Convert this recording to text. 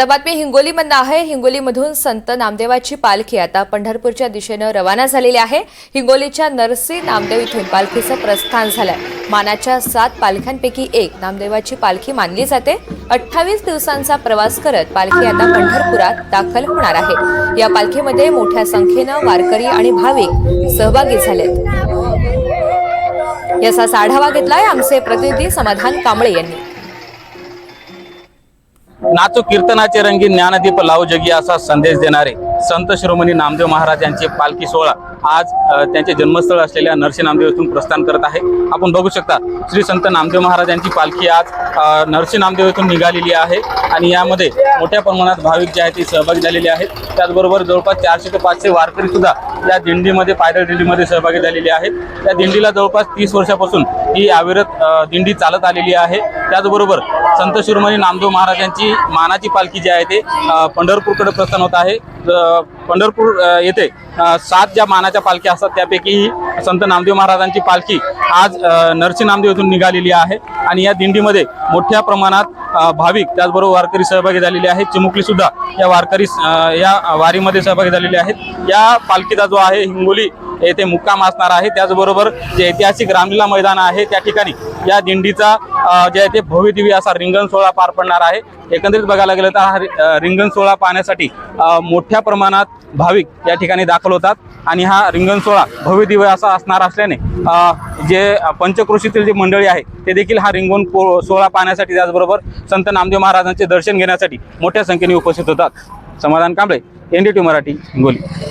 तर बातमी हिंगोलीमधनं आहे. हिंगोलीमधून संत नामदेवाची पालखी आता पंढरपूरच्या दिशेनं रवाना झालेली आहे. हिंगोलीच्या नरसी नामदेव इथून पालखीचं प्रस्थान झालंय. मानाच्या सात पालख्यांपैकी एक नामदेवाची पालखी मानली जाते. अठ्ठावीस दिवसांचा प्रवास करत पालखी आता पंढरपुरात दाखल होणार आहे. या पालखीमध्ये मोठ्या संख्येनं वारकरी आणि भाविक सहभागी झालेत. याचा आढावा घेतलाय. आमचे प्रतिनिधी समाधान कांबळे यांनी. नाचो कीर्तनाचे रंगी ज्ञानदीप लाव जगी असा संदेश देणारे संत शिरोमणी नामदेव महाराज यांचे पालखी सोहळा आज त्यांचे जन्मस्थळ असलेल्या नरसी नामदेव येथून प्रस्थान करत आहे. आपण बघू शकता श्री संत नामदेव महाराज यांची पालखी आज अ, नरसी नामदेव येथून निघालेली आहे आणि यामध्ये मोठ्या प्रमाणात भाविक जे आहेत ते सहभागी झालेले आहेत. त्याचबरोबर जवळपास चारशे ते पाचशे वारकरी सुद्धा या दिंडीमध्ये पायदळ दिंडीमध्ये सहभागी झालेले आहेत. त्या दिंडीला जवळपास तीस वर्षापासून ही अविरत दिंडी चालत आलेली आहे. त्याचबरोबर संत शिरोमणी नामदेव महाराजांची मानाची पालखी जी आहे ते पंढरपूरकडे प्रस्थान होत आहे. ज- पंढरपूर येथे सात ज्या मानाच्या पालख्या असतात त्यापैकी ही संत नामदेव महाराजांची पालखी आज नरसी नामदेव येथून निघालेली आहे. आणि या दिंडीमध्ये मोठ्या प्रमाणात भाविक त्याचबरोबर वारकरी सहभागी झालेले आहेत. चिमुकली सुद्धा या वारकरी या वारीमध्ये सहभागी झालेले आहेत. या पालखीचा जो आहे हिंगोली येथे मुक्काम असणार आहे. त्याचबरोबर जे ऐतिहासिक रामलीला मैदान आहे त्या ठिकाणी या दिंडीचा जे आहे ते भव्यदिव्य असा रिंगण सोहळा पार पडणार आहे. एकंदरीत बघायला गेलं तर हा रि- रिंगण सोहळा पाहण्यासाठी मोठ्या प्रमाणात भाविक या ठिकाणी दाखल होतात आणि हा रिंगण सोहळा भव्य दिव्य असा असणार असल्याने जे पंचक्रोशीतील जे मंडळी आहे ते देखील हा रिंगण पो- सोहळा पाहण्यासाठी त्याचबरोबर संत नामदेव महाराजांचे दर्शन घेण्यासाठी मोठ्या संख्येने उपस्थित होतात. समाधान कांबळे एनडीटी मराठी हिंगोली.